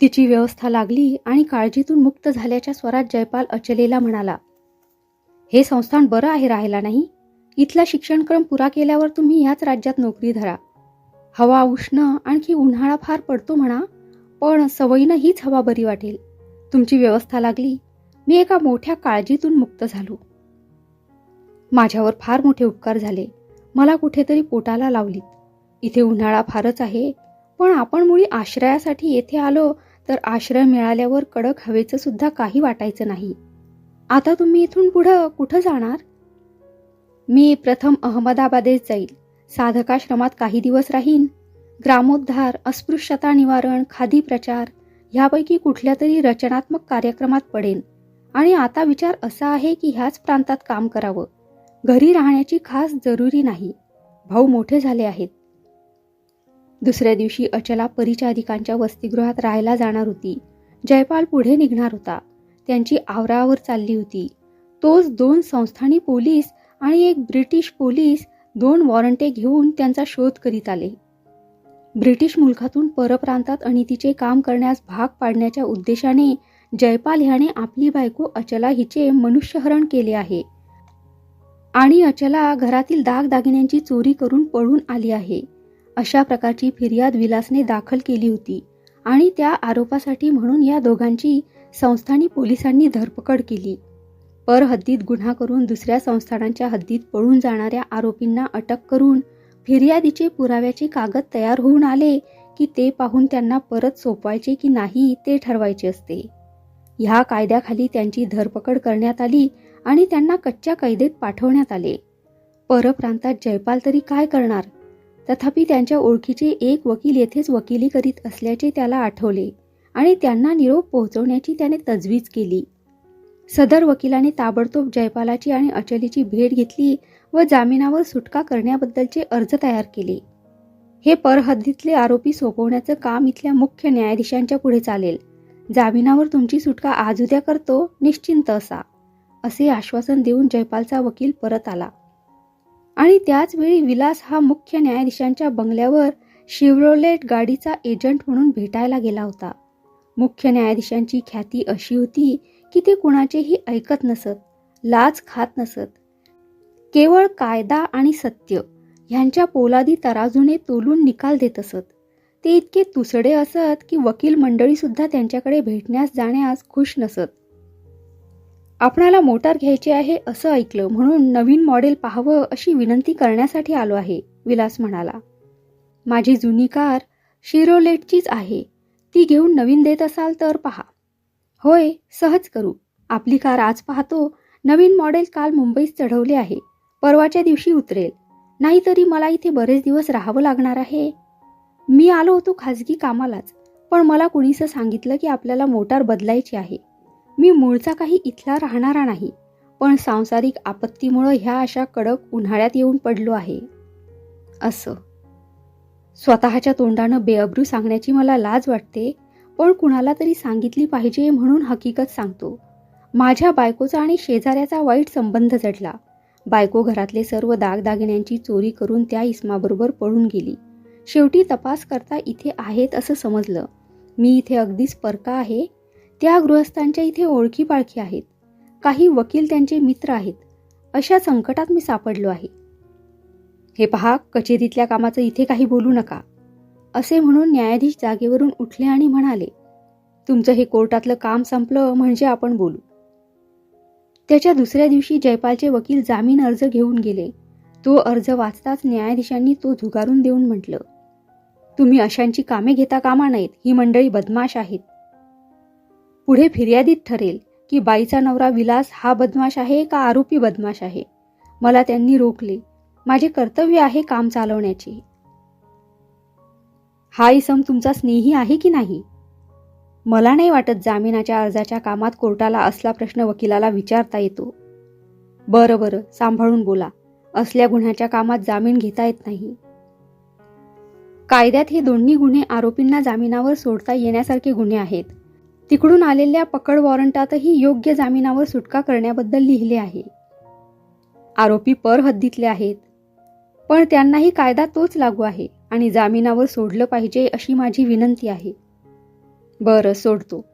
तिची व्यवस्था लागली आणि काळजीतून मुक्त झाल्याच्या स्वरात जयपाल अचलेला म्हणाला हे संस्थान बरं आहे राहायला नाही? इथला शिक्षणक्रम पुरा केल्यावर तुम्ही ह्याच राज्यात नोकरी धरा. हवा उष्ण आणखी उन्हाळा फार पडतो म्हणा पण सवयीनं हीच हवा बरी वाटेल. तुमची व्यवस्था लागली. मी एका मोठ्या काळजीतून मुक्त झालो. माझ्यावर फार मोठे उपकार झाले. मला कुठेतरी पोटाला लावलीत. इथे उन्हाळा फारच आहे पण आपण मुळी आश्रयासाठी येथे आलो तर आश्रय मिळाल्यावर कडक हवेचं सुद्धा काही वाटायचं नाही. आता तुम्ही इथून पुढं कुठं जाणार? मी प्रथम अहमदाबादेत जाईल. साधकाश्रमात काही दिवस राहीन. ग्रामोद्धार अस्पृश्यता निवारण खादी प्रचार ह्यापैकी कुठल्या तरी रचनात्मक कार्यक्रमात पडेन. आणि आता विचार असा आहे की ह्याच प्रांतात काम करावं. घरी राहण्याची खास जरुरी नाही. भाऊ मोठे झाले आहेत. दुसऱ्या दिवशी अचला परिचारिकांच्या वसतिगृहात राहायला जाणार होती. जयपाल पुढे निघणार होता. त्यांची आवरावर चालली होती. तोच दोन संस्थानी पोलीस आणि एक ब्रिटिश पोलीस दोन वॉरंटे घेऊन त्यांचा शोध करीत आले. ब्रिटिश मुलखातून परप्रांतात अनितीचे काम करण्यास भाग पाडण्याच्या उद्देशाने जयपाल ह्याने आपली बायको अचला हिचे मनुष्यहरण केले आहे. आणि अचला घरातील दागदागिन्यांची चोरी करून पळून आली आहे. अशा प्रकारची फिर्याद विलासने दाखल केली होती आणि त्या आरोपासाठी म्हणून या दोघांची संस्थानी पोलिसांनी धरपकड केली. पर हद्दीत गुन्हा करून दुसऱ्या संस्थानांच्या हद्दीत पळून जाणाऱ्या आरोपींना अटक करून फिर्यादीचे पुराव्याचे कागद तयार होऊन आले की ते पाहून त्यांना परत सोपवायचे की नाही ते ठरवायचे असते. ह्या कायद्याखाली त्यांची धरपकड करण्यात आली आणि त्यांना कच्च्या कैदेत पाठवण्यात आले. परप्रांतात जयपाल तरी काय करणार? तथापि त्यांच्या ओळखीचे एक वकील येथेच वकिली करीत असल्याचे त्याला आठवले आणि त्यांना निरोप पोहोचवण्याची त्याने तजवीज केली. सदर वकिलाने ताबडतोब जयपालाची आणि अचलीची भेट घेतली व जामिनावर सुटका करण्याबद्दलचे अर्ज तयार केले. हे परहद्दीतले आरोपी सोपवण्याचं काम इथल्या मुख्य न्यायाधीशांच्या पुढे चालेल. जामिनावर तुमची सुटका आज उद्या करतो निश्चिंत असा. असे आश्वासन देऊन जयपालचा वकील परत आला. आणि त्याचवेळी विलास हा मुख्य न्यायाधीशांच्या बंगल्यावर शिवरोलेट गाडीचा एजंट म्हणून भेटायला गेला होता. मुख्य न्यायाधीशांची ख्याती अशी होती की ते कुणाचेही ऐकत नसत लाज खात नसत. केवळ कायदा आणि सत्य ह्यांच्या पोलादी तराजूने तोलून निकाल देत असत. ते इतके तुसडे असत की वकील मंडळीसुद्धा त्यांच्याकडे भेटण्यास जाण्यास खुश नसत. आपणाला मोटार घ्यायची आहे असं ऐकलं म्हणून नवीन मॉडेल पाहावं अशी विनंती करण्यासाठी आलो आहे विलास म्हणाला. माझी जुनी कार शिरोलेटचीच आहे. ती घेऊन नवीन देत असाल तर पहा. होय सहज करू. आपली कार आज पाहतो नवीन मॉडेल काल मुंबईत चढवले आहे. परवाच्या दिवशी उतरेल. नाहीतरी मला इथे बरेच दिवस राहावं लागणार आहे. मी आलो होतो खाजगी कामालाच पण मला कुणीसं सांगितलं की आपल्याला मोटार बदलायची आहे. मी मूळचा काही इथला राहणारा नाही पण सांसारिक आपत्तीमुळं ह्या अशा कडक उन्हाळ्यात येऊन पडलो आहे. असं. स्वतःच्या तोंडानं बेअब्रू सांगण्याची मला लाज वाटते पण कुणाला तरी सांगितली पाहिजे म्हणून हकीकत सांगतो. माझ्या बायकोचा आणि शेजाऱ्याचा वाईट संबंध जडला. बायको घरातले सर्व दागदागिन्यांची चोरी करून त्या इस्माबरोबर पळून गेली. शेवटी तपास करता इथे आहेत असं समजलं. मी इथे अगदीच परका आहे त्या गृहस्थांच्या इथे ओळखी पाळखी आहेत. काही वकील त्यांचे मित्र आहेत. अशा संकटात मी सापडलो आहे. हे पहा कचेरीतल्या कामाचं इथे काही बोलू नका. असे म्हणून न्यायाधीश जागेवरून उठले आणि म्हणाले तुमचं हे कोर्टातलं काम संपलं म्हणजे आपण बोलू. त्याच्या दुसऱ्या दिवशी जयपालचे वकील जामीन अर्ज घेऊन गेले. तो अर्ज वाचताच न्यायाधीशांनी तो झुगारून देऊन म्हटलं तुम्ही अशांची कामे घेता कामा नाहीत ही मंडळी बदमाश आहेत. पुढे फिर्यादीत ठरेल की बाईचा नवरा विलास हा बदमाश आहे का आरोपी बदमाश आहे? मला त्यांनी रोखले. माझे कर्तव्य आहे काम चालवण्याचे. हा इसम तुमचा स्नेही आहे की नाही? मला नाही वाटत जामिनाच्या अर्जाच्या कामात कोर्टाला असला प्रश्न वकिलाला विचारता येतो. बरं बरं सांभाळून बोला. असल्या गुन्ह्याच्या कामात जामीन घेता येत नाही. कायद्यात हे दोन्ही गुन्हे आरोपींना जामिनावर सोडता येण्यासारखे गुन्हे आहेत. तिकडून आलेल्या पकड वॉरंटातही योग्य जामिनावर सुटका करण्याबद्दल लिहिले आहे. आरोपी पर हद्दीतले आहेत. पण त्यांनाही कायदा तोच लागू आहे आणि जामिनावर सोडलं पाहिजे अशी माझी विनंती आहे. बरं सोडतो.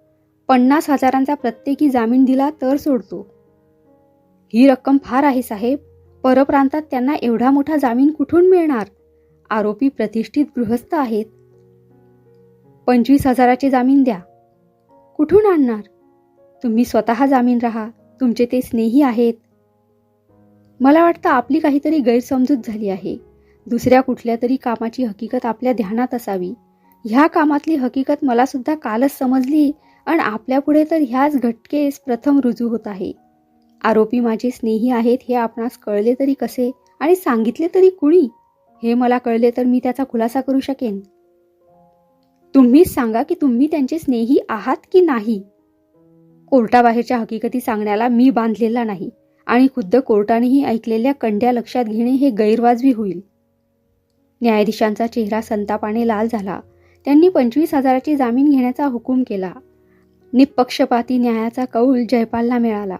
पन्नास हजारांचा प्रत्येकी जामीन दिला तर सोडतो. ही रक्कम फार आहे साहेब. परप्रांतात त्यांना एवढा मोठा जामीन कुठून मिळणार? आरोपी प्रतिष्ठित गृहस्थ आहेत. पंचवीस हजाराचे जामीन द्या. कुठून आणणार? तुम्ही स्वतः जामीन राहा तुमचे ते स्नेही आहेत. मला वाटतं आपली काहीतरी गैरसमजूत झाली आहे. दुसऱ्या कुठल्या तरी कामाची हकीकत आपल्या ध्यानात असावी. ह्या कामातली हकीकत मला सुद्धा कालच समजली आणि आपल्यापुढे तर ह्याच घटकेस प्रथम रुजू होत आहे. आरोपी माझे स्नेही आहेत हे आपणास कळले तरी कसे आणि सांगितले तरी कुणी? हे मला कळले तर मी त्याचा खुलासा करू शकेन. तुम्हीच सांगा की तुम्ही त्यांचे स्नेही आहात की नाही? कोर्टाबाहेरच्या हकीकती सांगण्याला मी बांधलेला नाही आणि खुद्द कोर्टानेही ऐकलेल्या कंड्या लक्षात घेणे हे गैरवाजवी होईल. न्यायाधीशांचा चेहरा संतापाने लाल झाला. त्यांनी पंचवीस हजाराची जामीन घेण्याचा हुकूम केला. निपक्षपाती न्यायाचा कौल जयपालला मिळाला.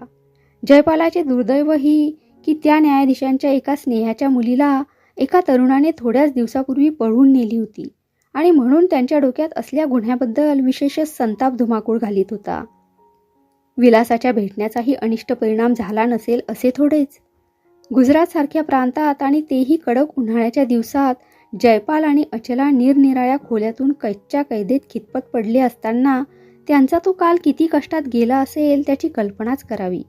जयपालाचे दुर्दैव ही की त्या न्यायाधीशांच्या एका स्नेहाच्या मुलीला एका तरुणाने थोड्याच दिवसापूर्वी पळवून नेली होती. आणि म्हणून त्यांच्या डोक्यात असल्या गुन्ह्याबद्दल विशेषच संताप धुमाकूळ घालीत होता. विलासाच्या भेटण्याचाही अनिष्ट परिणाम झाला नसेल असे थोडेच. गुजरातसारख्या प्रांतात आणि तेही कडक उन्हाळ्याच्या दिवसात जयपाल आणि अचला निरनिराळ्या खोल्यातून कैदच्या कैदेत खितपत पडले असताना त्यांचा तो काल किती कष्टात गेला असेल त्याची कल्पनाच करावी.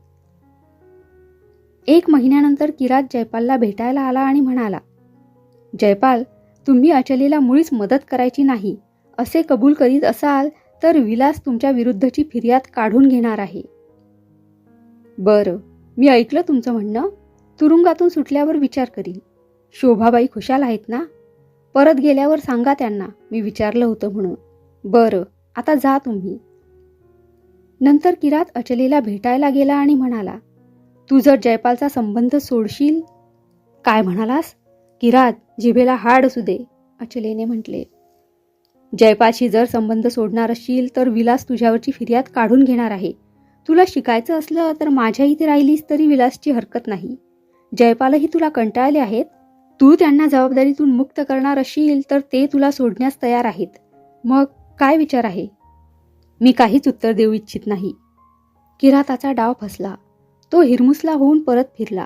एक महिन्यानंतर किरात जयपालला भेटायला आला आणि म्हणाला जयपाल तुम्ही अचलेला मुळीच मदत करायची नाही. असे कबूल करीत असाल तर विलास तुमच्या विरुद्धची फिर्याद काढून घेणार आहे. बरं मी ऐकलं तुमचं म्हणणं. तुरुंगातून सुटल्यावर विचार करीन. शोभाबाई खुशाल आहेत ना? परत गेल्यावर सांगा त्यांना मी विचारलं होतं म्हणून. बरं आता जा तुम्ही. नंतर किरात अचलेला भेटायला गेला आणि म्हणाला तू जर जयपालचा संबंध सोडशील? काय म्हणालास? किरात जिभेला हाड असू दे अचलेने म्हटले. जयपाशी जर संबंध सोडणार असशील तर विलास तुझ्यावरची फिर्याद काढून घेणार आहे. तुला शिकायचं असलं तर माझ्या इथे राहिलीस तरी विलासची हरकत नाही. जयपालही तुला कंटाळले आहेत. तू त्यांना जबाबदारीतून मुक्त करणार असशील तर ते तुला सोडण्यास तयार आहेत. मग काय विचार आहे? मी काहीच उत्तर देऊ इच्छित नाही. किराताचा डाव फसला. तो हिरमुसला होऊन परत फिरला.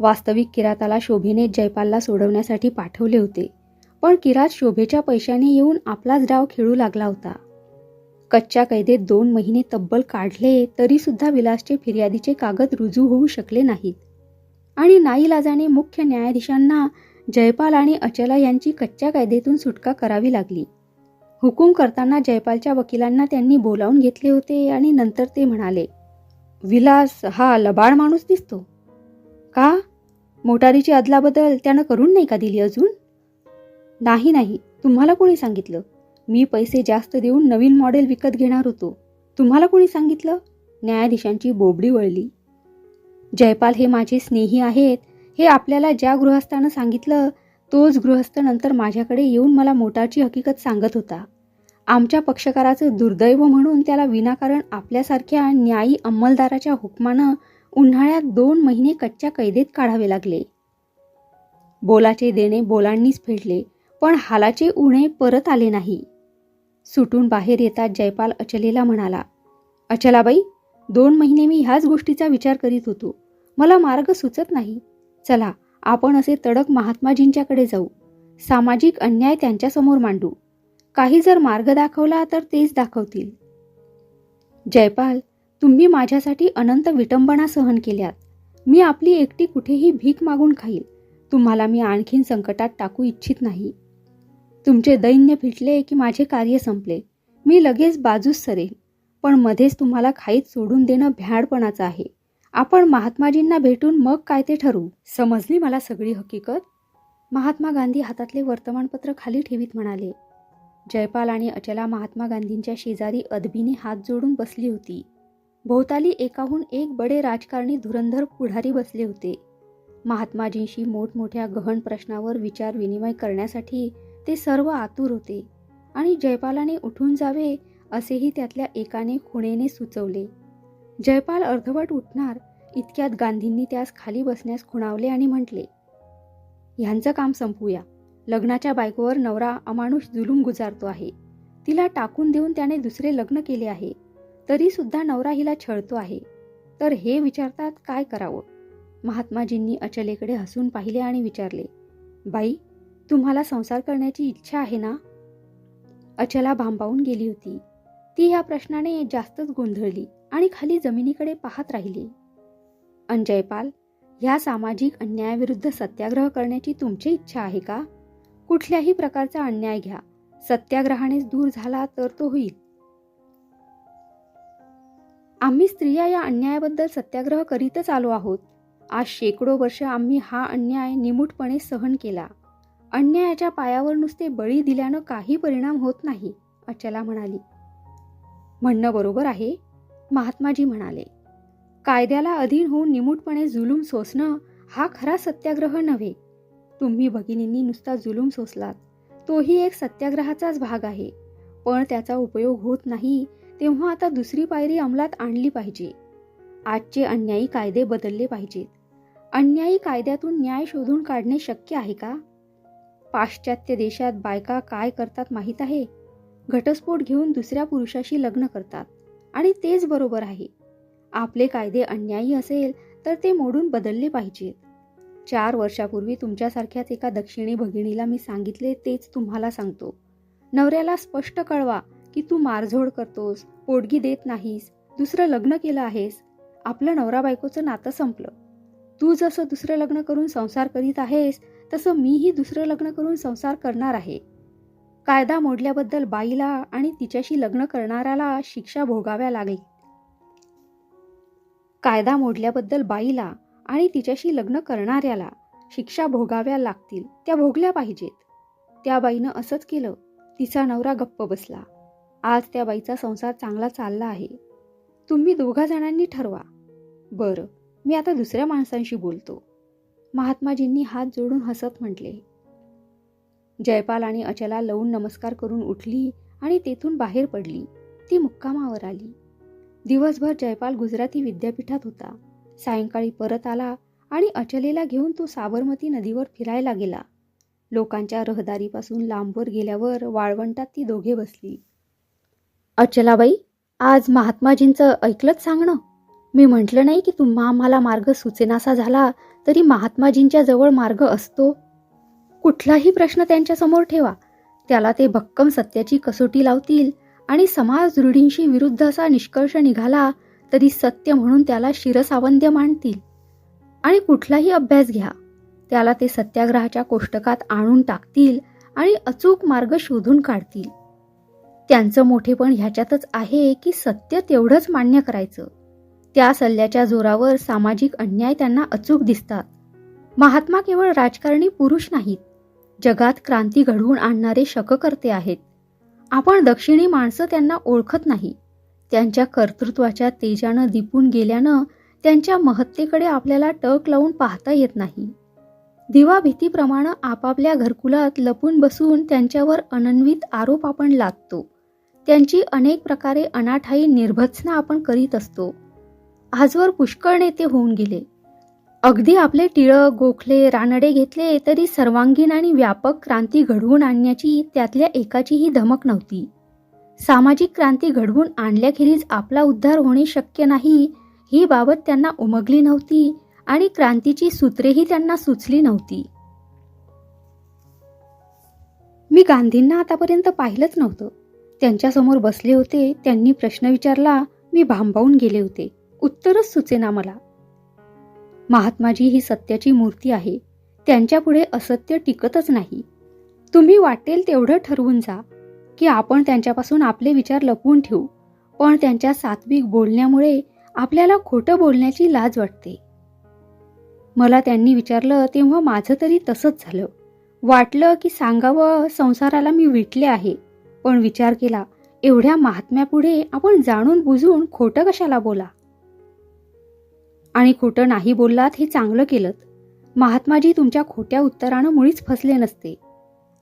वास्तविक किराताला शोभेने जयपालला सोडवण्यासाठी पाठवले होते. पण किरात शोभेच्या पैशाने येऊन आपलाच डाव खेळू लागला होता. कच्च्या कैदेत दोन महिने तब्बल काढले तरी सुद्धा विलासचे फिर्यादीचे कागद रुजू होऊ शकले नाहीत. आणि नाईलाजाने मुख्य न्यायाधीशांना जयपाल आणि अचला यांची कच्च्या कायदेतून सुटका करावी लागली. हुकूम करताना जयपालच्या वकिलांना त्यांनी बोलावून घेतले होते आणि नंतर ते म्हणाले विलास हा लबाड माणूस दिसतो. का? मोटारीची अदलाबदल त्यानं करून नाही का दिली अजून? नाही नाही. तुम्हाला कोणी सांगितलं? मी पैसे जास्त देऊन नवीन मॉडेल विकत घेणार होतो. तुम्हाला कोणी सांगितलं? न्यायाधीशांची बोबडी वळली. जयपाल हे माझे स्नेही आहेत. हे आपल्याला ज्या गृहस्थानं सांगितलं तोच गृहस्थ नंतर माझ्याकडे येऊन मला मोटारची हकीकत सांगत होता. आमच्या पक्षकाराचं दुर्दैव म्हणून त्याला विनाकारण आपल्यासारख्या न्यायी अंमलदाराच्या हुकमानं उन्हाळ्यात दोन महिने कच्च्या कैदेत काढावे लागले. बोलाचे देणे बोलांनीच फेडले पण हालाचे उणे परत आले नाही. सुटून बाहेर येतात जयपाल अचलेला म्हणाला अचलाबाई दोन महिने मी ह्याच गोष्टीचा विचार करीत होतो. मला मार्ग सुचत नाही. चला आपण असे तडक महात्माजींच्याकडे जाऊ. सामाजिक अन्याय त्यांच्यासमोर मांडू. काही जर मार्ग दाखवला तर तेच दाखवतील. जयपाल तुम्ही माझ्यासाठी अनंत विटंबना सहन केल्यात. मी आपली एकटी कुठेही भीक मागून खाईल. तुम्हाला मी आणखीन संकटात टाकू इच्छित नाही. तुमचे दैन्य फिटले की माझे कार्य संपले. मी लगेच बाजूस सरेल पण मध्येच तुम्हाला खाईत सोडून देणं भ्याडपणाचं आहे. आपण महात्माजींना भेटून मग काय ते ठरवू? समजली मला सगळी हकीकत? महात्मा गांधी हातातले वर्तमानपत्र खाली ठेवीत म्हणाले जयपाल आणि अचला महात्मा गांधींच्या शेजारी अदबीने हात जोडून बसली होती. भोवताली एकाहून एक बडे राजकारणी धुरंधर पुढारी बसले होते. महात्माजींशी मोठमोठ्या गहन प्रश्नावर विचार विनिमय करण्यासाठी ते सर्व आतुर होते आणि जयपालाने उठून जावे असेही त्यातल्या एकाने खुणेने सुचवले. जयपाल अर्धवट उठणार इतक्यात गांधींनी त्यास खाली बसण्यास खुणावले आणि म्हटले ह्यांचं काम संपूया. लग्नाच्या बायकोवर नवरा अमानुष जुलूम गुजारतो आहे. तिला टाकून देऊन त्याने दुसरे लग्न केले आहे. तरी सुद्धा नवरा हिला छळतो आहे. तर हे विचारतात काय करावं? महात्माजींनी अचलेकडे हसून पाहिले आणि विचारले बाई तुम्हाला संसार करण्याची इच्छा आहे ना? अचला भांबावून गेली होती. ती ह्या प्रश्नाने जास्तच गोंधळली आणि खाली जमिनीकडे पाहत राहिली. अंजयपाल ह्या सामाजिक अन्यायाविरुद्ध सत्याग्रह करण्याची तुमची इच्छा आहे का? कुठल्याही प्रकारचा अन्याय घ्या. सत्याग्रहानेच दूर झाला तर तो होईल. आम्ही स्त्रिया या अन्यायाबद्दल सत्याग्रह करीतच आलो आहोत. आज शेकडो वर्ष आम्ही हा अन्याय निमूटपणे सहन केला. अन्यायाच्या पायावर नुसते बळी दिल्यानं काही परिणाम होत नाही अचला म्हणाली. म्हणणं बरोबर आहे महात्माजी म्हणाले. कायद्याला अधीन होऊन निमूटपणे जुलूम सोसणं हा खरा सत्याग्रह नव्हे. तुम्ही भगिनींनी नुसता जुलूम सोसलात तोही एक सत्याग्रहाचाच भाग आहे. पण त्याचा उपयोग होत नाही तेव्हा आता दुसरी पायरी अंमलात आणली पाहिजे. आजचे अन्यायी कायदे बदलले पाहिजेत. अन्यायी कायद्यातून न्याय शोधून काढणे शक्य आहे का? पाश्चात्य देशात बायका काय करतात माहीत आहे? घटस्फोट घेऊन दुसऱ्या पुरुषाशी लग्न करतात. आणि तेच बरोबर आहे. आपले कायदे अन्यायी असेल तर ते मोडून बदलले पाहिजेत. चार वर्षापूर्वी तुमच्यासारख्याच एका दक्षिणी भगिनीला मी सांगितले तेच तुम्हाला सांगतो. नवऱ्याला स्पष्ट कळवा की तू मारझोड करतोस पोटगी देत नाहीस दुसरं लग्न केलं आहेस. आपलं नवरा बायकोचं नातं संपलं. तू जसं दुसरं लग्न करून संसार करीत आहेस तसं मीही दुसरं लग्न करून संसार करणार आहे. कायदा मोडल्याबद्दल बाईला आणि तिच्याशी लग्न करणाऱ्याला शिक्षा भोगाव्या लागली. कायदा मोडल्याबद्दल बाईला आणि तिच्याशी लग्न करणाऱ्याला शिक्षा भोगाव्या लागतील त्या भोगल्या पाहिजेत. त्या बाईनं असंच केलं. तिचा नवरा गप्प बसला. आज त्या बाईचा संसार चांगला चालला आहे. तुम्ही दोघा जणांनी ठरवा. बरं मी आता दुसऱ्या माणसांशी बोलतो. महात्माजींनी हात जोडून हसत म्हटले. जयपाल आणि अचला लवून नमस्कार करून उठली आणि तेथून बाहेर पडली. ती मुक्कामावर आली. दिवसभर जयपाल गुजराती विद्यापीठात होता. सायंकाळी परत आला आणि अचलेला घेऊन तो साबरमती नदीवर फिरायला गेला. लोकांच्या रहदारीपासून लांबवर गेल्यावर वाळवंटात ती दोघे बसली. अचलाबाई आज महात्माजींचं ऐकलंच सांगणं मी म्हटलं नाही की तुम्हा आम्हाला मार्ग सुचेनासा झाला तरी महात्माजींच्या जवळ मार्ग असतो? कुठलाही प्रश्न त्यांच्यासमोर ठेवा. त्याला ते भक्कम सत्याची कसोटी लावतील आणि समाज रूढींशी विरुद्ध असा निष्कर्ष निघाला तरी सत्य म्हणून त्याला शिरसावंद्य मांडतील. आणि कुठलाही अभ्यास घ्या. त्याला ते सत्याग्रहाच्या कोष्टकात आणून टाकतील आणि अचूक मार्ग शोधून काढतील. त्यांचं मोठेपण ह्याच्यातच आहे की सत्य तेवढंच मान्य करायचं. त्या सल्ल्याच्या जोरावर सामाजिक अन्याय त्यांना अचूक दिसतात. महात्मा केवळ राजकारणी पुरुष नाहीत. जगात क्रांती घडवून आणणारे शककर्ते आहेत. आपण दक्षिणी माणसं त्यांना ओळखत नाही. त्यांच्या कर्तृत्वाच्या तेजानं दिपून गेल्यानं त्यांच्या महत्तेकडे आपल्याला टक लावून पाहता येत नाही. दिवा भीतीप्रमाणे आपापल्या घरकुलात लपून बसून त्यांच्यावर अनन्वित आरोप आपण लादतो. त्यांची अनेक प्रकारे अनाठाई निर्भत्सना आपण करीत असतो. आजवर पुष्कळ नेते होऊन गेले. अगदी आपले टिळक गोखले रानडे घेतले तरी सर्वांगीण आणि व्यापक क्रांती घडवून आणण्याची त्यातल्या एकाचीही धमक नव्हती. सामाजिक क्रांती घडवून आणल्याखेरीज आपला उद्धार होणे शक्य नाही ही बाबत त्यांना उमगली नव्हती आणि क्रांतीची सूत्रेही त्यांना सुचली नव्हती. मी गांधींना आतापर्यंत पाहिलंच नव्हतं. त्यांच्यासमोर बसले होते त्यांनी प्रश्न विचारला मी भांबावून गेले होते. उत्तरच सुचेना मला. महात्माजी ही सत्याची मूर्ती आहे. त्यांच्यापुढे असत्य टिकतच नाही. तुम्ही वाटेल तेवढं ठरवून जा की आपण त्यांच्यापासून आपले विचार लपवून ठेवू. पण त्यांच्या सात्विक बोलण्यामुळे आपल्याला खोटं बोलण्याची लाज वाटते. मला त्यांनी विचारलं तेव्हा माझं तरी तसंच झालं. वाटलं की सांगावं संसाराला मी विटले आहे. पण विचार केला एवढ्या महात्म्यापुढे आपण जाणून बुजून खोटं कशाला बोला? आणि खोटं नाही बोललात हे चांगलं केलं महात्माजी तुमच्या खोट्या उत्तरानं मुळीच फसले नसते.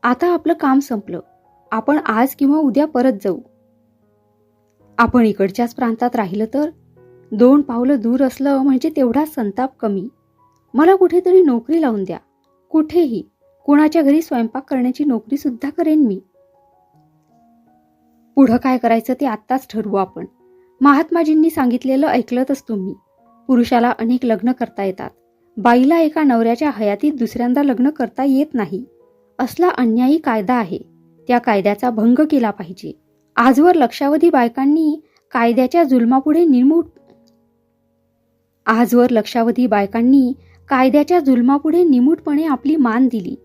आता आपलं काम संपलं. आपण आज किंवा उद्या परत जाऊ. आपण इकडच्याच प्रांतात राहिलं तर? दोन पावलं दूर असलं म्हणजे तेवढा संताप कमी? मला कुठेतरी नोकरी लावून द्या. कुठेही. कुणाच्या घरी स्वयंपाक करण्याची नोकरीसुद्धा करेन मी. पुढं काय करायचं ते आत्ताच ठरवू आपण. महात्माजींनी सांगितलेलं ऐकलंतच तुम्ही. पुरुषाला अनेक लग्न करता येतात. बाईला एका नवऱ्याच्या हयातीत दुसऱ्यांदा लग्न करता येत नाही. असला अन्यायी कायदा आहे. त्या कायद्याचा भंग केला पाहिजे. आजवर लक्षावधी बायकांनी कायद्याच्या जुलमापुढे निमूट आजवर लक्षावधी बायकांनी कायद्याच्या जुलमापुढे निमूटपणे आपली मान दिली.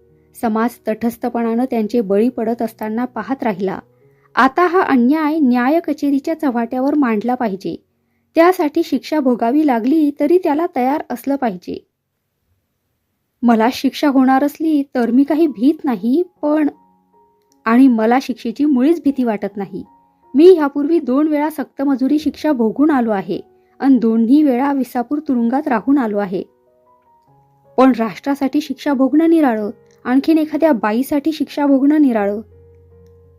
समाज तटस्थपणानं त्यांचे बळी पडत असताना पाहत राहिला. आता हा अन्याय न्याय कचेरीच्या चव्हाट्यावर मांडला पाहिजे. त्यासाठी शिक्षा भोगावी लागली तरी त्याला तयार असलं पाहिजे. मला शिक्षा होणार असली तर मी काही भीत नाही पण आणि मला शिक्षेची मुळीच भीती वाटत नाही. मी ह्यापूर्वी दोन वेळा सक्तमजुरी शिक्षा भोगून आलो आहे आणि दोन्ही वेळा विसापूर तुरुंगात राहून आलो आहे. पण राष्ट्रासाठी शिक्षा भोगणं निराळं आणखीन एखाद्या बाईसाठी शिक्षा भोगणं निराळं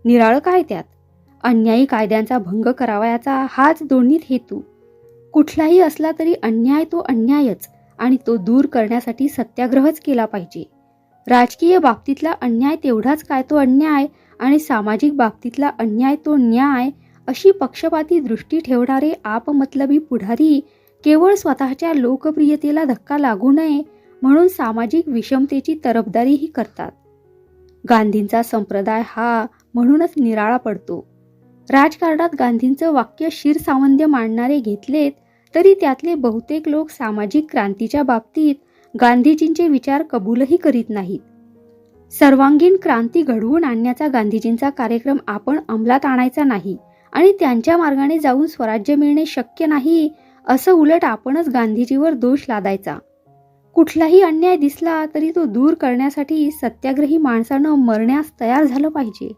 निराळ काय त्यात? अन्यायी कायद्यांचा भंग करावयाचा हाच दोन्हीत हेतू. कुठलाही असला तरी अन्याय तो अन्यायच आणि तो दूर करण्यासाठी सत्याग्रहच केला पाहिजे. राजकीय बाबतीतला अन्याय तेवढाच काय तो अन्याय आणि सामाजिक बाबतीतला अन्याय तो न्याय अशी पक्षपाती दृष्टी ठेवणारे आपमतलबी पुढारी केवळ स्वतःच्या लोकप्रियतेला धक्का लागू नये म्हणून सामाजिक विषमतेची तरफदारीही करतात. गांधींचा संप्रदाय हा म्हणूनच निराळा पडतो. राजकारणात गांधींचं वाक्य शिरसावंद्य मांडणारे घेतलेत तरी त्यातले बहुतेक लोक सामाजिक क्रांतीच्या बाबतीत गांधीजींचे विचार कबूलही करीत नाहीत. सर्वांगीण क्रांती घडवून आणण्याचा गांधीजींचा कार्यक्रम आपण अंमलात आणायचा नाही आणि त्यांच्या मार्गाने जाऊन स्वराज्य मिळणे शक्य नाही असं उलट आपणच गांधीजीवर दोष लादायचा. कुठलाही अन्याय दिसला तरी तो दूर करण्यासाठी सत्याग्रही माणसानं मरण्यास तयार झालं पाहिजे.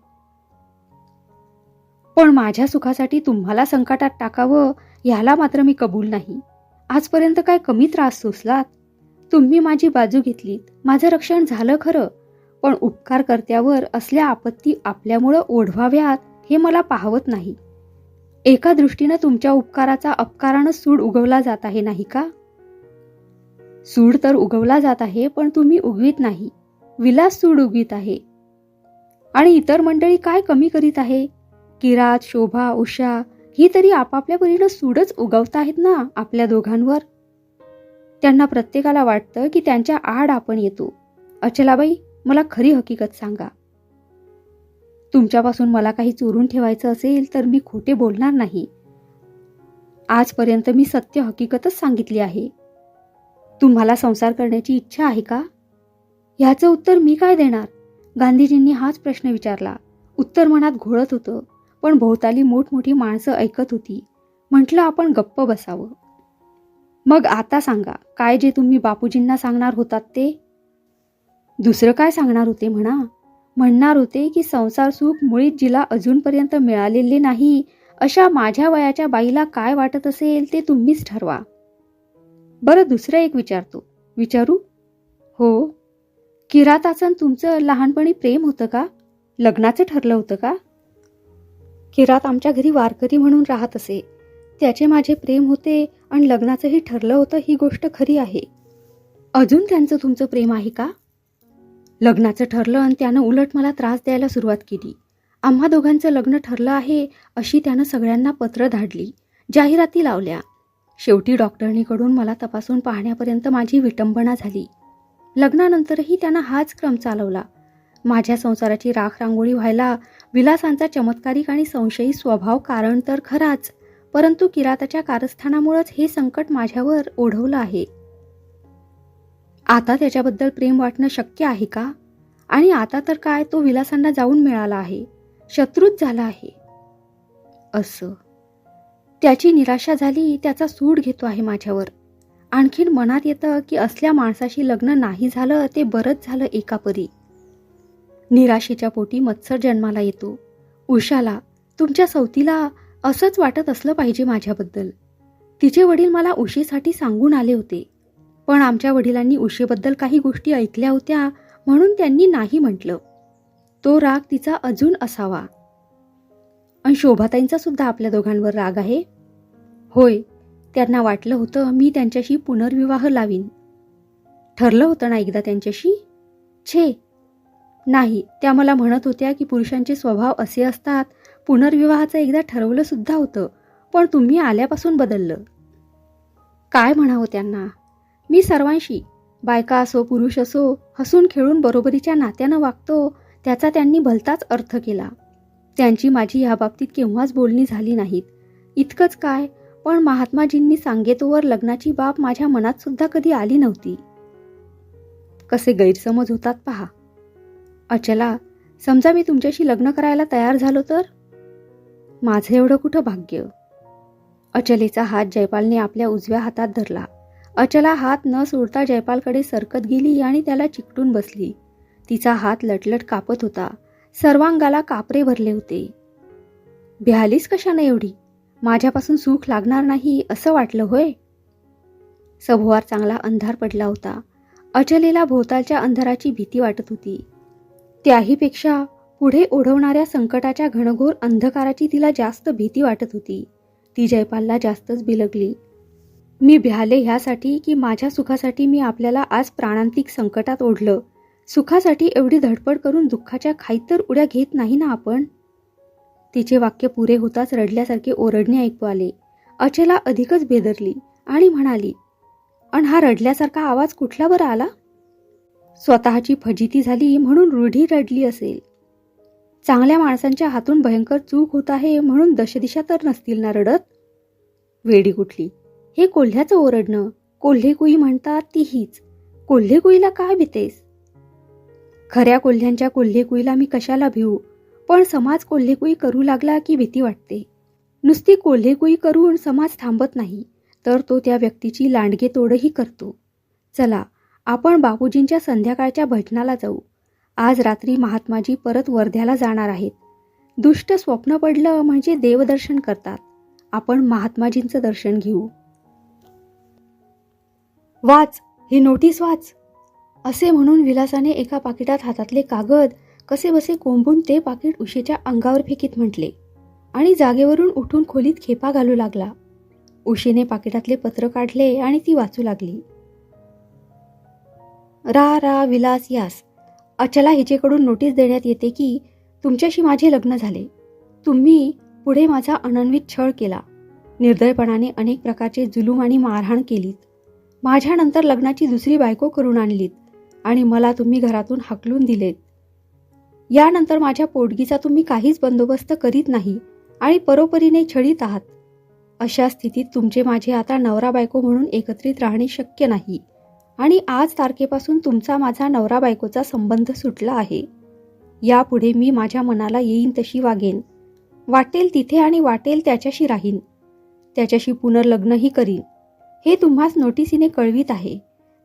पण माझ्या सुखासाठी तुम्हाला संकटात टाकावं ह्याला मात्र मी कबूल नाही. आजपर्यंत काय कमी त्रास सोसलात? तुम्ही माझी बाजू घेतलीत. माझं रक्षण झालं खरं. पण उपकार करत्यावर असल्या आपत्ती आपल्यामुळं ओढवाव्यात हे मला पाहवत नाही. एका दृष्टीनं तुमच्या उपकाराचा अपकारानं सूड उगवला जात आहे नाही का? सूड तर उगवला जात आहे पण तुम्ही उगवीत नाही. विलास सूड उगवीत आहे. आणि इतर मंडळी काय कमी करीत आहे? किरात शोभा उषा ही तरी आपापल्या परीनं सूडच उगवत आहेत ना आपल्या दोघांवर. त्यांना प्रत्येकाला वाटतं की त्यांच्या आड आपण येतो. अचलाबाई मला खरी हकीकत सांगा. तुमच्यापासून मला काही चोरून ठेवायचं असेल तर मी खोटे बोलणार नाही. आजपर्यंत मी सत्य हकीकतच सांगितली आहे. तुम्हाला संसार करण्याची इच्छा आहे का? ह्याचं उत्तर मी काय देणार? गांधीजींनी हाच प्रश्न विचारला. उत्तर मनात घोळत होतं. पण भोवताली मोठमोठी माणसं ऐकत होती. म्हटलं आपण गप्प बसावं. मग आता सांगा काय जे तुम्ही बापूजींना सांगणार होतात ते? दुसरं काय सांगणार होते म्हणा? म्हणणार होते की संसार सुख मुळीच जिला अजूनपर्यंत मिळालेले नाही अशा माझ्या वयाच्या बाईला काय वाटत असेल ते तुम्हीच ठरवा. बरं दुसरं एक विचारतो. विचारू? हो. किराताचं तुमचं लहानपणी प्रेम होतं का? लग्नाचं ठरलं होतं का? किरात आमच्या घरी वारकरी म्हणून राहत असे. त्याचे माझे प्रेम होते आणि लग्नाचंही ठरलं होतं ही गोष्ट खरी आहे. अजून त्यांचं तुमचं प्रेम आहे का? लग्नाचं ठरलं आणि त्यानं उलट मला त्रास द्यायला सुरुवात केली. आम्हा दोघांचं लग्न ठरलं आहे अशी त्यानं सगळ्यांना पत्र धाडली. जाहिराती लावल्या. शेवटी डॉक्टरनीकडून मला तपासून पाहण्यापर्यंत माझी विटंबना झाली. लग्नानंतरही त्यानं हाच क्रम चालवला. माझ्या संसाराची राख रांगोळी व्हायला विलासांचा चमत्कारिक आणि संशयी स्वभाव कारण तर खराच परंतु किराताच्या कारस्थानामुळेच हे संकट माझ्यावर ओढवलं आहे. आता त्याच्याबद्दल प्रेम वाटणं शक्य आहे का? आणि आता तर काय तो विलासांना जाऊन मिळाला आहे? शत्रूच झाला आहे. असं. त्याची निराशा झाली त्याचा सूड घेतो आहे माझ्यावर. आणखीन मनात येतं की असल्या माणसाशी लग्न नाही झालं ते बरंच झालं एकापरी. निराशेच्या पोटी मत्सर जन्माला येतो. उषाला तुमच्या सवतीला असंच वाटत असलं पाहिजे माझ्याबद्दल. तिचे वडील मला उशीसाठी सांगून आले होते. पण आमच्या वडिलांनी उशीबद्दल काही गोष्टी ऐकल्या होत्या म्हणून त्यांनी नाही म्हटलं. तो राग तिचा अजून असावा. आणि शोभाताईंचा सुद्धा आपल्या दोघांवर राग आहे. होय त्यांना वाटलं होतं मी त्यांच्याशी पुनर्विवाह लावीन. ठरलं होतं ना एकदा त्यांच्याशी? छे नाही त्या मला म्हणत होत्या की पुरुषांचे स्वभाव असे असतात. पुनर्विवाहाचं एकदा ठरवलं सुद्धा होतं पण तुम्ही आल्यापासून बदललं. काय म्हणावं त्यांना? मी सर्वांशी बायका असो पुरुष असो हसून खेळून बरोबरीच्या नात्यानं वागतो त्याचा त्यांनी भलताच अर्थ केला. त्यांची माझी ह्या बाबतीत केव्हाच बोलणी झाली नाहीत. इतकंच काय पण महात्माजींनी सांगेतोवर लग्नाची बाब माझ्या मनात सुद्धा कधी आली नव्हती. कसे गैरसमज होतात पहा. अचला समजा मी तुमच्याशी लग्न करायला तयार झालो तर? माझं एवढं कुठं भाग्य? अचलेचा हात जयपालने आपल्या उजव्या हातात धरला. अचला हात न सोडता जयपालकडे सरकत गेली आणि त्याला चिकटून बसली. तिचा हात लटलट कापत होता. सर्वांगाला कापरे भरले होते. भ्यालीस कशाने एवढी? माझ्यापासून सुख लागणार नाही असं वाटलं होय? सभोवार चांगला अंधार पडला होता. अचलेला भोवतालच्या अंधाराची भीती वाटत होती. त्याहीपेक्षा पुढे ओढवणाऱ्या संकटाच्या घनघोर अंधकाराची तिला जास्त भीती वाटत होती. ती जयपालला जास्तच बिलगली. मी भ्याले ह्यासाठी की माझ्या सुखासाठी मी आपल्याला आज प्राणांतिक संकटात ओढलं. सुखासाठी एवढी धडपड करून दुःखाच्या खाईत तर उड्या घेत नाही ना आपण? तिचे वाक्य पुरे होताच रडल्यासारखे ओरडणे ऐकू आले. अचेला अधिकच बेदरली आणि म्हणाली अन हा रडल्यासारखा आवाज कुठला बरं आला? स्वतःची फजिती झाली म्हणून रूढी रडली असेल. चांगल्या माणसांच्या हातून भयंकर चूक होत आहे म्हणून दशदिशा तर नसतील ना रडत? वेडी कुठली? हे कोल्ह्याचं ओरडणं. कोल्हेकुई म्हणतात ती हीच कोल्हेकुईला काय भीतेस खऱ्या कोल्ह्यांच्या कोल्हेकुईला मी कशाला भिवू पण समाज कोल्हेकुई करू लागला की भीती वाटते. नुसती कोल्हेकुई करून समाज थांबत नाही तर तो त्या व्यक्तीची लांडगे तोडही करतो. चला आपण बापूजींच्या संध्याकाळच्या भजनाला जाऊ. आज रात्री महात्माजी परत वर्ध्याला जाणार आहेत. दुष्ट स्वप्न पडलं म्हणजे देवदर्शन करतात. आपण महात्माजींचं दर्शन घेऊ. वाच ही नोटीस वाच. असे म्हणून विलासाने एका पाकिटात हातातले कागद कसे बसे कोंबून ते पाकिट उशेच्या अंगावर फेकीत म्हटले आणि जागेवरून उठून खोलीत खेपा घालू लागला. उशीने पाकिटातले पत्र काढले आणि ती वाचू लागली. रा रा विलास यास. अचला हिचेकडून नोटीस देण्यात येते की तुमच्याशी माझे लग्न झाले. तुम्ही पुढे माझा अनन्वित छळ केला. निर्दयपणाने अनेक प्रकारचे जुलूम आणि मारहाण केलीत. माझ्यानंतर लग्नाची दुसरी बायको करून आणलीत आणि मला तुम्ही घरातून हाकलून दिलेत. यानंतर माझ्या पोटगीचा तुम्ही काहीच बंदोबस्त करीत नाही आणि परोपरीने छळीत आहात. अशा स्थितीत तुमचे माझे आता नवरा बायको म्हणून एकत्रित राहणे शक्य नाही. आणि आज तारखेपासून तुमचा माझा नवरा बायकोचा संबंध सुटला आहे. यापुढे मी माझ्या मनाला येईन तशी वागेन. वाटेल तिथे आणि वाटेल त्याच्याशी राहीन. त्याच्याशी पुनर्लग्नही करीन. हे तुम्हास नोटिसीने कळवीत आहे.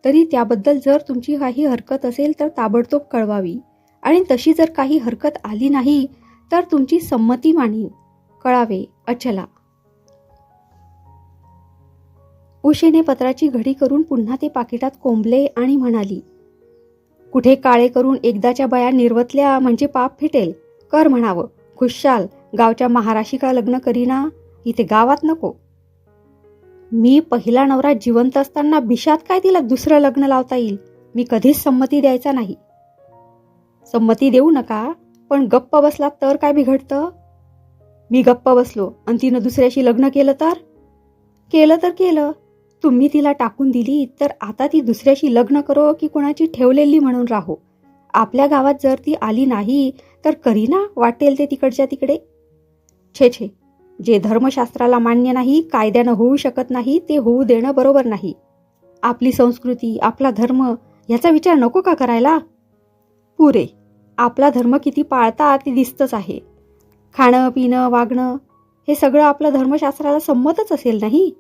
तरी त्याबद्दल जर तुमची काही हरकत असेल तर ताबडतोब कळवावी. आणि तशी जर काही हरकत आली नाही तर तुमची संमती मानीन कळावे अचला. उशेने पत्राची घडी करून पुन्हा ते पाकिटात कोंबले आणि म्हणाली कुठे काळे करून एकदाच्या बया निर्वतल्या म्हणजे पाप फिटेल. कर म्हणावं. खुशाल गावच्या महाराशी का लग्न करीना. इथे गावात नको. मी पहिला नवरा जिवंत असताना बिशात काय तिला दुसरं लग्न लावता येईल? मी कधीच संमती द्यायचा नाही. संमती देऊ नका पण गप्प बसला तर काय बिघडतं? मी गप्प बसलो. आणि तिनं दुसऱ्याशी लग्न केलं तर? केलं तर केलं. तुम्ही तिला टाकून दिली तर आता ती दुसऱ्याशी लग्न करो की कोणाची ठेवलेली म्हणून राहो. आपल्या गावात जर ती आली नाही तर करीना वाटेल ते तिकडच्या तिकडे. छे छे. जे धर्मशास्त्राला मान्य नाही कायद्यानं होऊ शकत नाही ते होऊ देणं बरोबर नाही. आपली संस्कृती आपला धर्म याचा विचार नको का करायला? पुरे आपला धर्म किती पाळता ते दिसतच आहे. खाणं पिणं वागणं हे सगळं आपलं धर्मशास्त्राला संमतच असेल नाही?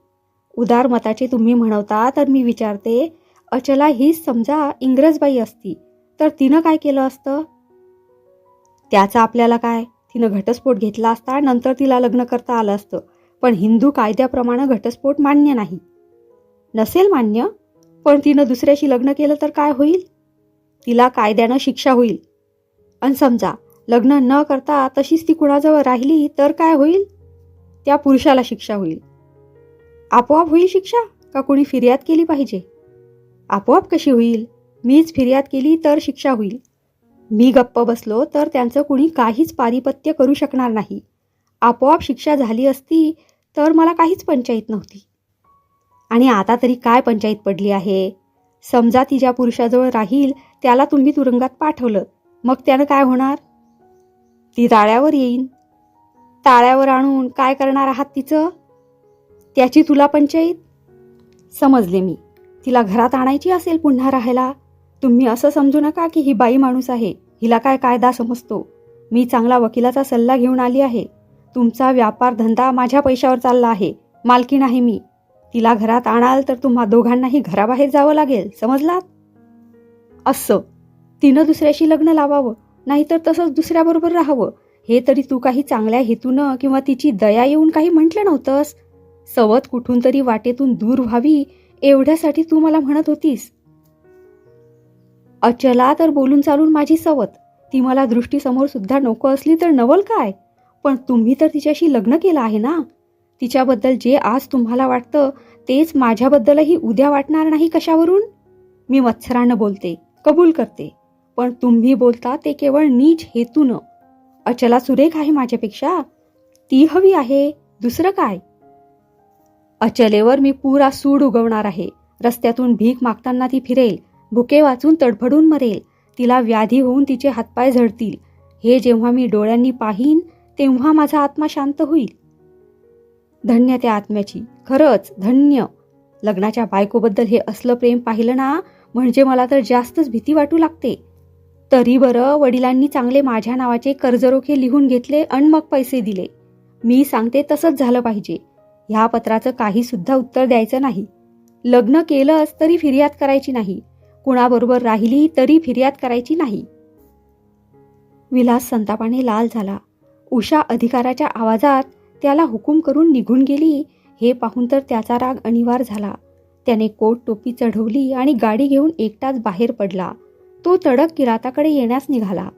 उदार मताचे तुम्ही म्हणवता तर मी विचारते अचला हीच समजा इंग्रजबाई असती तर तिनं काय केलं असतं? त्याचं आपल्याला काय? तिनं घटस्फोट घेतला असता नंतर तिला लग्न करता आलं असतं पण हिंदू कायद्याप्रमाणे घटस्फोट मान्य नाही. नसेल मान्य पण तिनं दुसऱ्याशी लग्न केलं तर काय होईल? तिला कायद्यानं शिक्षा होईल. आणि समजा लग्न न करता तशीच ती कुणाजवळ राहिली तर काय होईल? त्या पुरुषाला शिक्षा होईल. आपोआप होईल शिक्षा का कोणी फिर्याद केली पाहिजे? आपोआप कशी होईल? मीच फिर्याद केली तर शिक्षा होईल. मी गप्प बसलो तर त्यांचं कुणी काहीच पारिपत्य करू शकणार नाही. आपोआप शिक्षा झाली असती तर मला काहीच पंचायत नव्हती. आणि आता तरी काय पंचायत पडली आहे? समजा ती ज्या पुरुषाजवळ राहील त्याला तुम्ही तुरुंगात पाठवलं. मग त्यानं काय होणार? ती ताळ्यावर येईन. ताळ्यावर आणून काय करणार आहात तिचं? त्याची तुला पंचायत? समजले मी. तिला घरात आणायची असेल पुन्हा राहायला? तुम्ही असं समजू नका की ही बाई माणूस आहे. हिला काय कायदा समजतो? मी चांगला वकिलाचा सल्ला घेऊन आली आहे. तुमचा व्यापार धंदा माझ्या पैशावर चालला आहे. मालकी नाही मी. तिला घरात आणाल तर तुम्हा दोघांनाही घराबाहेर जावं लागेल. समजलात? असं. तिनं दुसऱ्याशी लग्न लावावं. नाहीतर तसंच दुसऱ्याबरोबर राहावं. हे तरी तू काही चांगल्या हेतूनं किंवा तिची दया येऊन काही म्हटलं नव्हतंस? सवत कुठून तरी वाटेतून दूर व्हावी एवढ्यासाठी तू मला म्हणत होतीस. अचला तर बोलून चालून माझी सवत. ती मला दृष्टीसमोर सुद्धा नको असली तर नवल काय? पण तुम्ही तर तिच्याशी लग्न केलं आहे ना? तिच्याबद्दल जे आज तुम्हाला वाटतं तेच माझ्याबद्दलही उद्या वाटणार नाही कशावरून? मी मत्सरानं बोलते कबूल करते. पण तुम्ही बोलता ते केवळ नीच हेतून. अचला सुरेख आहे माझ्यापेक्षा. ती हवी आहे दुसरं काय? अचलेवर मी पुरा सूड उगवणार आहे. रस्त्यातून भीक मागताना ती फिरेल. भुके वाचून तडफडून मरेल. तिला व्याधी होऊन तिचे हातपाय झडतील. हे जेव्हा मी डोळ्यांनी पाहीन तेव्हा माझा आत्मा शांत होईल. धन्य त्या आत्म्याची. खरंच धन्य. लग्नाच्या बायकोबद्दल हे असलं प्रेम पाहिलं ना म्हणजे मला तर जास्तच भीती वाटू लागते. तरी बरं वडिलांनी चांगले माझ्या नावाचे कर्जरोखे लिहून घेतले आणि मग पैसे दिले. मी सांगते तसंच झालं पाहिजे. ह्या पत्राचं काही सुद्धा उत्तर द्यायचं नाही. लग्न केलंच तरी फिर्याद करायची नाही. कुणाबरोबर राहिली तरी फिर्याद करायची नाही. विलास संतापाने लाल झाला. उषा अधिकाराच्या आवाजात त्याला हुकूम करून निघून गेली. हे पाहून तर त्याचा राग अनिवार्य झाला. त्याने कोट टोपी चढवली आणि गाडी घेऊन एकटाच बाहेर पडला. तो तडक किराताकडे येण्यास निघाला.